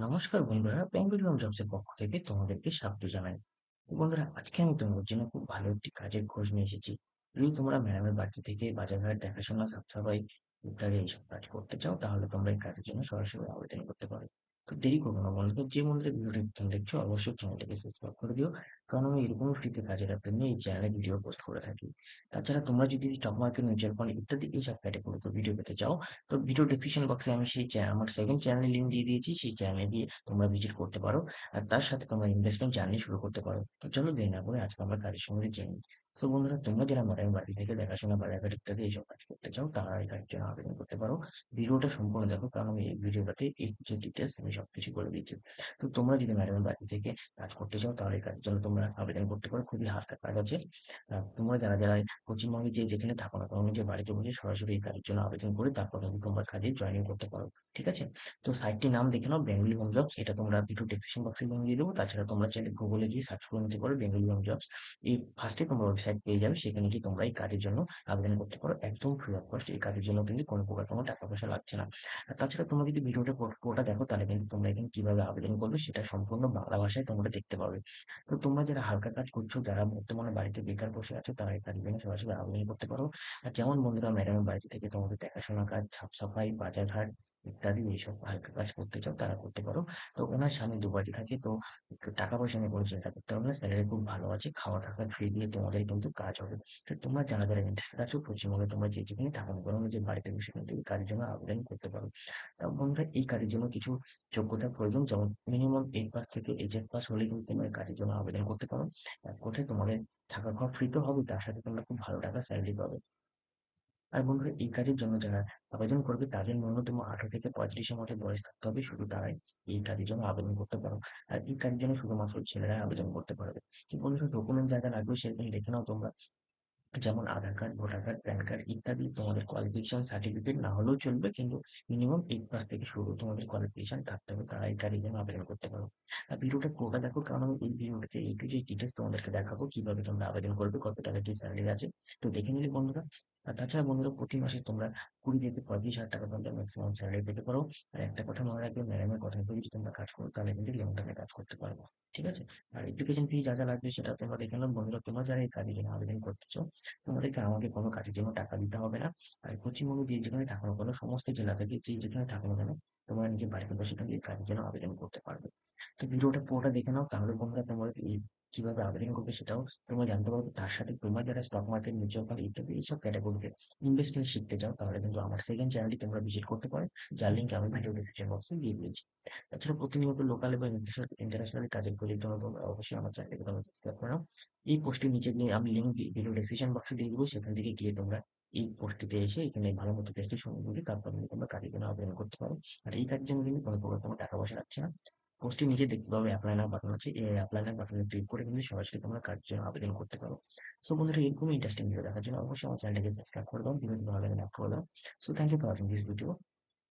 নমস্কার বন্ধুরা বেঙ্গলি জবসের পক্ষ থেকে তোমাদেরকে স্বাগত জানাই। বন্ধুরা, আজকে আমি তোমাদের জন্য খুব ভালো একটি কাজের খোঁজ নিয়ে এসেছি। যদি তোমরা ম্যাডামের বাড়ি থেকে বাজারঘাট দেখাশোনা সাফসাফাই ইত্যাদি এইসব কাজ করতে চাও, তাহলে তোমরা এই কাজের জন্য সরাসরি আবেদন করতে পারো। তো দেরি করব না বন্ধুরা, যে মন্দিরে ভিডিওটি দেখছ, অবশ্যই চ্যানেলটিকে সাবস্ক্রাইব করে দিও। কারণ আমি এরকম ফ্রিতে কাজের অ্যাপ্লাই নিয়ে এই চ্যানেলে ভিডিও পোস্ট করে থাকি। তাছাড়া তোমরা যদি স্টক মার্কেট মিউচুয়াল ফান্ড ইত্যাদি এই এইসব ক্যাটাগরিতে ভিডিও পেতে চাও, তো ভিডিও ডিসক্রিপশন বক্সে আমি সেই আমার সেকেন্ড চ্যানেলের লিঙ্ক দিয়ে দিয়েছি, সেই চ্যানেলে গিয়ে তোমরা ভিজিট করতে পারো। আর তার সাথে তোমরা ইনভেস্টমেন্ট জার্নি শুরু করতে পারো। তো চলো দেরি না করে আজকে আমরা কাজের সঙ্গে জেনে তো বন্ধুরা, তোমরা যারা ম্যাডাম বাড়ি থেকে দেখাশোনা বাজারঘাট ইত্যাদি এইসব কাজ করতে চাও, তারা এই কাজের জন্য আবেদন করতে পারো। ভিডিওটা সম্পূর্ণ দেখো, কারণ আমি এই ভিডিওটাতে এই কিছু ডিটেলস আমি সবকিছু করে দিয়েছি। তো তোমরা যদি ম্যাডামের বাড়ি থেকে কাজ করতে চাও, তাহলে কাজের জন্য তোমরা আবেদন করতে পারো খুবই হালকা কাজ আছে। তোমরা যারা যারা পশ্চিমবঙ্গে যে যেখানে থাকো না তোমরা যে বাড়িতে বসে সরাসরি এই কাজের জন্য আবেদন করে তারপর কিন্তু তোমরা কাজে জয়েনিং করতে পারো, ঠিক আছে? তো সাইটটির নাম দেখে নাও বেঙ্গলি হোম জবস এটা তোমরা ভিডিও ডেসক্রিপশন বক্সে লিঙ্ক দিয়ে দেবো। তাছাড়া তোমরা চাইলে গুগলে গিয়ে সার্চ করে নিতে পারো বেঙ্গলি হোম জবস এই ফার্স্টে তোমরা ওয়েবসাইট পেয়ে যাবে, সেখানে গিয়ে তোমরা এই কাজের জন্য আবেদন করতে পারো। একদম ফ্রি অফ কস্ট এই কাজের জন্য কিন্তু কোনো প্রকার কোনো টাকা পয়সা লাগছে না। আর তাছাড়া তোমরা যদি ভিডিওটা পুরোটা দেখো, তাহলে কিন্তু তোমরা এখানে কীভাবে আবেদন করবে সেটা সম্পূর্ণ বাংলা ভাষায় তোমরা দেখতে পাবে। তো তোমরা যারা হালকা কাজ করছ, যারা বর্তমানে বাড়িতে বেকার বসে আছো, তারা এই জন্য সরাসরি আবেদন করতে পারো। আর যেমন বন্ধুরা ম্যাডামের বাড়ি থেকে তোমাদের দেখাশোনা কাজ সাফ সাফাই বাজারঘাট ইত্যাদি এইসব হালকা কাজ করতে চাও, তারা করতে পারো। তো ওনার স্বামী দুবারই থাকে, তো টাকা পয়সা নিয়ে কোনো চিন্তা করতে হবে। না স্যালারি খুব ভালো আছে, খাওয়া থাকা ফ্রি দিয়ে তোমাদের কিন্তু কাজ হবে। তো তোমরা যারা যারা ইন্টারেস্টেড আছো, পশ্চিমবঙ্গে তোমরা যে যেখানে থাকো না যে বাড়িতে বসে কিন্তু এই কাজের জন্য আবেদন করতে পারো। বন্ধুরা, এই কাজের জন্য কিছু যোগ্যতার প্রয়োজন, যেমন মিনিমাম এইট পাস থেকে এইচএস পাস হলে কিন্তু তোমরা কাজের জন্য আবেদন করতে পারো। কোথায় তোমাদের থাকা খাওয়া ফ্রি তো হবে তার সাথে তোমরা খুব ভালো টাকা স্যালারি পাবে। আর বন্ধুরা, এই কাজের জন্য যারা আবেদন করবে, তাদের ন্যূনতম আঠারো থেকে পঁয়ত্রিশের মধ্যে বয়স থাকতে হবে। শুধু তারাই এই কাজের জন্য আবেদন করতে পারো। আর এই কাজের জন্য শুধুমাত্র ছেলেরা আবেদন করতে পারবে। কি বন্ধুরা ডকুমেন্ট যা যা লাগবে সেরকম দেখে নাও তোমরা। যেমন Aadhaar card, voter card, PAN card ইত্যাদি তোমাদের কোয়ালিফিকেশন সার্টিফিকেট না হলেও চলবে, কিন্তু মিনিমাম এইট পাস থেকে শুরু তোমাদের কোয়ালিফিকেশন থাকতে হবে, তারা এই কাজের আবেদন করতে পারো। আর ভিডিওটা পুরোটা দেখো, কারণ আমি এই ভিডিওটাতে এই টু যে ডিটেলস তোমাদেরকে দেখাবো, কীভাবে তোমরা আবেদন করবে, কত টাকা কি স্যালারি আছে। তো দেখে নিলে বন্ধুরা আর তাছাড়া বন্ধুরা, প্রতি মাসে তোমরা কুড়ি থেকে পঁয়ত্রিশ হাজার টাকা পর্যন্ত ম্যাক্সিমাম স্যালারি পেতে পারো। আর একটা কথা মনে রাখবে ম্যাডামের কথা যদি তোমরা কাজ করো, তাহলে কিন্তু লং টাইমে কাজ করতে পারব। ঠিক আছে? আর এডুকেশন ফি যা যা লাগবে সেটা তোমরা দেখে নাও। বন্ধুরা, তোমরা যারা এই কাজের জন্য আবেদন করতেছো, তোমাদেরকে আমাকে কোনো কাজের জন্য টাকা দিতে হবে না। আর পশ্চিমবঙ্গে যে যেখানে থাকো না কেন, সমস্ত জেলা থেকে যে যেখানে থাকো না কেন, তোমরা নিজের বাড়িতে বসে কিন্তু এই কাজের জন্য আবেদন করতে পারবে। তো ভিডিওটা পুরোটা দেখে নাও, তাহলে বন্ধুরা তোমাদের এই কীভাবে আবেদন করবে সেটাও তোমরা জানতে পারবে। তার সাথে তোমরা যারা স্টক মার্কেট মিউচুয়াল ফান্ড ইত্যাদি এইসব ক্যাটাগরিতে ইনভেস্টমেন্ট শিখতে চাও, তাহলে কিন্তু আমার সেকেন্ড চ্যানেলটি তোমরা ভিজিট করতে পারো, যার লিঙ্ক আমি ভিডিও ডিসক্রিপশন বক্সে দিয়ে দিয়েছি। তাছাড়া প্রতিনিয়ত লোকাল এবং ইন্টারন্যাশনাল কাজের প্রজেক্ট তোমরা অবশ্যই আমার চ্যানেলকে তোমরা সাবস্ক্রাইব করো। এই পোস্টের নিচে গিয়ে আমি লিঙ্ক ভিডিও ডিসক্রিপশন বক্সে দিয়ে দেবো, সেখান থেকে গিয়ে তোমরা এই পোস্টটিতে এসে এখানে ভালো মতো দেখে শুনে তারপর তোমরা কাজের জন্য আবেদন করতে পারো। আর এই কাজের জন্য কিন্তু কোনো প্রকার কোনো টাকা পয়সা লাগছে না। পোস্টের নিচে দেখতে পাবে অ্যাপ্লাই নাও বাটন আছে। এই অ্যাপ্লাই নাও বাটনে ক্লিক করে কিন্তু সরাসরি তোমরা কাজের জন্য আবেদন করতে পারো। সো বন্ধুরা এরকম ইন্টারেস্টিং ভিডিও দেখার জন্য অবশ্যই আমার চ্যানেলটাকে সাবস্ক্রাইব করে দাও বিভিন্ন ভালো অ্যাপ করে দাও। So thank you for watching this video